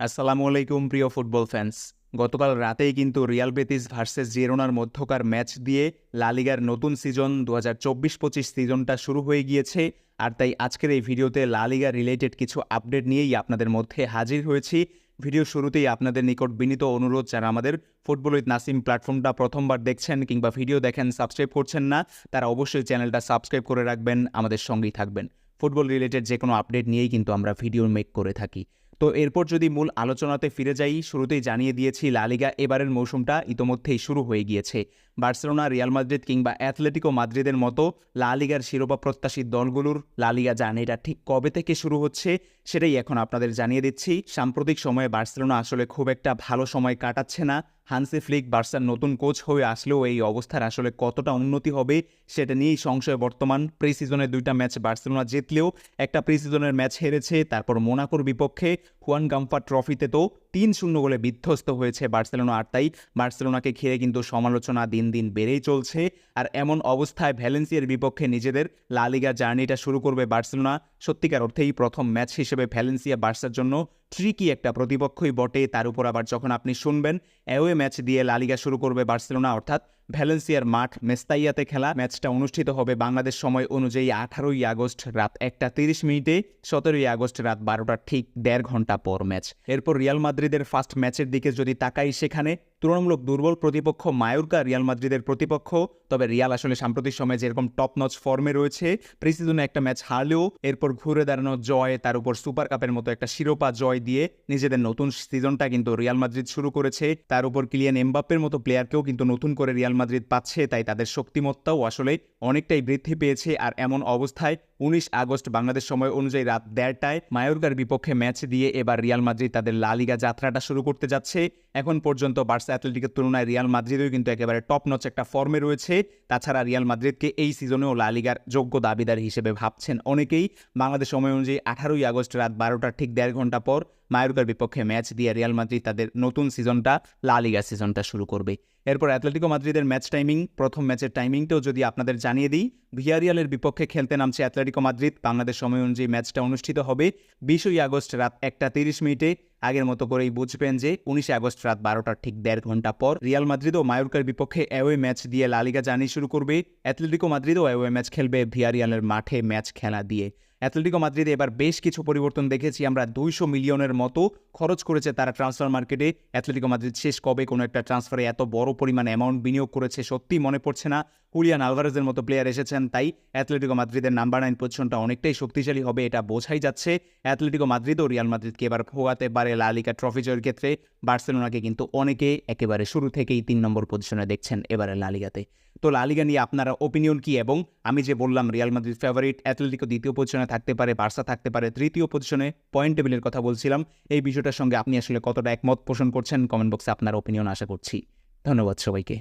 আসসালামু আলাইকুম, প্রিয় ফুটবল ফ্যান্স। গতকাল রাতেই কিন্তু রিয়াল বেতিস ভার্সেস জিরোনার মধ্যকার ম্যাচ দিয়ে লালিগার নতুন সিজন দু হাজার চব্বিশ পঁচিশ সিজনটা শুরু হয়ে গিয়েছে। আর তাই আজকের এই ভিডিওতে লালিগা রিলেটেড কিছু আপডেট নিয়েই আপনাদের মধ্যে হাজির হয়েছি। ভিডিও শুরুতেই আপনাদের নিকট বিনীত অনুরোধ যারা আমাদের ফুটবল উইথ নাসিম প্ল্যাটফর্মটা প্রথমবার দেখছেন কিংবা ভিডিও দেখেন, সাবস্ক্রাইব করছেন না, তারা অবশ্যই চ্যানেলটা সাবস্ক্রাইব করে রাখবেন, আমাদের সঙ্গেই থাকবেন। ফুটবল রিলেটেড যে কোনো আপডেট নিয়েই কিন্তু আমরা ভিডিও মেক করে থাকি। তো এরপর যদি মূল আলোচনাতে ফিরে যাই, শুরুতেই জানিয়ে দিয়েছি লালিগা এবারের মৌসুমটা ইতোমধ্যেই শুরু হয়ে গিয়েছে। বার্সেলোনা, রিয়াল মাদ্রিদ কিংবা অ্যাথলেটিকো মাদ্রিদের মতো লালিগার শিরোপা প্রত্যাশী দলগুলোর লালিগা জানে। এটা ঠিক কবে থেকে শুরু হচ্ছে সেটাই এখন আপনাদের জানিয়ে দিচ্ছি। সাম্প্রতিক সময়ে বার্সেলোনা আসলে খুব একটা ভালো সময় কাটাচ্ছে না। হানসি ফ্লিক বার্সার নতুন কোচ হয়ে আসলেও এই অবস্থার আসলে কতটা উন্নতি হবে সেটা নিয়েই সংশয় বর্তমান। প্রি সিজনের দুইটা ম্যাচ বার্সেলোনা জিতলেও একটা প্রি সিজনের ম্যাচ হেরেছে, তারপর মোনাকোর বিপক্ষে হুয়ান গাম্ফা ট্রফিতে তো তিন শূন্য গোলে বিধ্বস্ত হয়েছে বার্সেলোনা আর তাই বার্সেলোনাকে ঘিরে কিন্তু সমালোচনা দিন দিন বেড়েই চলছে। আর এমন অবস্থায় ভ্যালেন্সিয়ার বিপক্ষে নিজেদের লালিগা জার্নিটা শুরু করবে বার্সেলোনা। সত্যিকার অর্থেই প্রথম ম্যাচ হিসেবে ভ্যালেন্সিয়া বার্সার জন্য ট্রিকি একটা প্রতিপক্ষই বটে। তার উপর আবার যখন আপনি শুনবেন অ্যাওয়ে ম্যাচ দিয়ে লালিগা শুরু করবে বার্সেলোনা, অর্থাৎ ভ্যালেন্সিয়ার মাঠ মেস্তাইয়াতে খেলা। ম্যাচটা অনুষ্ঠিত হবে বাংলাদেশ সময় অনুযায়ী আঠারোই আগস্ট রাত একটা তিরিশ মিনিটে, সতেরোই আগস্ট রাত বারোটা ঠিক দেড় ঘণ্টা পর ম্যাচ এরপর রিয়াল মাদ্রিদের ফার্স্ট ম্যাচের দিকে যদি তাকাই সেখানে তুলনামূলক দুর্বল প্রতিপক্ষ মায়োরকা রিয়াল মাদ্রিদের প্রতিপক্ষ। তবে রিয়াল আসলে সাম্প্রতিক সময়ে যেরকম টপ নচ ফর্মে রয়েছে প্রিসিজনে একটা ম্যাচ হারলেও এরপর ঘুরে দাঁড়ানো জয়, তার উপর সুপার কাপের মতো একটা শিরোপা জয় দিয়ে নিজেদের নতুন সিজনটা কিন্তু রিয়াল মাদ্রিদ শুরু করেছে। তার উপর কিলিয়ান এমবাপ্পের মতো প্লেয়ারকেও কিন্তু নতুন করে রিয়াল মাদ্রিদ পাচ্ছে, তাই তাদের শক্তিমত্তাও আসলে অনেকটাই বৃদ্ধি পেয়েছে। আর এমন অবস্থায় উনিশ আগস্ট বাংলাদেশ সময় অনুযায়ী রাত দেড়টায় মায়োরকার বিপক্ষে ম্যাচ দিয়ে এবার রিয়াল মাদ্রিদ তাদের লালিগা যাত্রাটা শুরু করতে যাচ্ছে। এখন পর্যন্ত বার্সা অ্যাথলেটিকের তুলনায় রিয়াল মাদ্রিদও কিন্তু একেবারে টপ নচ একটা ফর্মে রয়েছে। তাছাড়া রিয়াল মাদ্রিদকে এই সিজনেও লালিগার যোগ্য দাবিদার হিসেবে ভাবছেন অনেকেই। বাংলাদেশ সময় অনুযায়ী আঠারোই আগস্ট রাত বারোটার ঠিক দেড় ঘণ্টা পর মায়োরকার বিপক্ষে ম্যাচ দিয়ে রিয়াল মাদ্রিদ তাদের নতুন সিজনটা লালিগা সিজনটা শুরু করবে। এরপর অ্যাথলেটিকো মাদ্রিদের ম্যাচ টাইমিং প্রথম ম্যাচের টাইমিংটাও যদি আপনাদের জানিয়ে দিই ভিয়ারিয়ালের বিপক্ষে খেলতে নামছে অ্যাথলেটিকো মাদ্রিদ বাংলাদেশ সময় অনুযায়ী ম্যাচটা অনুষ্ঠিত হবে বিশই আগস্ট রাত একটা তিরিশ মিনিটে। আগের মতো করেই বুঝবেন যে উনিশে আগস্ট রাত বারোটার ঠিক দেড় ঘণ্টা পর রিয়াল মাদ্রিদ ও মায়োরকার বিপক্ষে অ্যাওয়ে ম্যাচ দিয়ে লালিগা জানিয়ে শুরু করবে অ্যাথলেটিকো মাদ্রিদও অ্যাওয়ে ম্যাচ খেলবে ভিয়ারিয়ালের মাঠে ম্যাচ খেলা দিয়ে। অ্যাথলেটিকো মাদ্রিদে এবার বেশ কিছু পরিবর্তন দেখেছি। আমরা দুইশো মিলিয়নের মতো খরচ করেছে তারা ট্রান্সফার মার্কেটে। অ্যাথলেটিকো মাদ্রিদ শেষ কবে কোনো একটা ট্রান্সফারে এত বড় পরিমাণ অ্যামাউন্ট বিনিয়োগ করেছে সত্যিই মনে পড়ছে না। হুলিয়ান আলভারেজের মতো প্লেয়ার এসেছেন, তাই অ্যাথলেটিকো মাদ্রিদের নাম্বার নাইন পজিশনটা অনেকটাই শক্তিশালী হবে, এটা বোঝাই যাচ্ছে। অ্যাথলেটিকো মাদ্রিদ ও রিয়াল মাদ্রিদকে এবার ভোগাতে পারে লালিকা ট্রফি জয়ের ক্ষেত্রে। বার্সেলোনাকে কিন্তু অনেকে একেবারে শুরু থেকেই তিন নম্বর পজিশনে দেখছেন এবারে লালিগাতে তো লালিগা নিয়ে আপনারা ওপিনিয়ন কি? এবং আমি যে বললাম, রিয়াল মাদ্রিদ ফেভারিট অ্যাথলেটিকো দ্বিতীয় পজিশনে থাকতে পারে, বার্সা থাকতে পারে, তৃতীয় পজিশনে পয়েন্ট টেবিলের কথা বলছিলাম। এই বিষয়টার সঙ্গে আপনি আসলে কতটা একমত পোষণ করছেন? কমেন্ট বক্সে আপনার ওপিনিয়ন আশা করছি। ধন্যবাদ সবাইকে।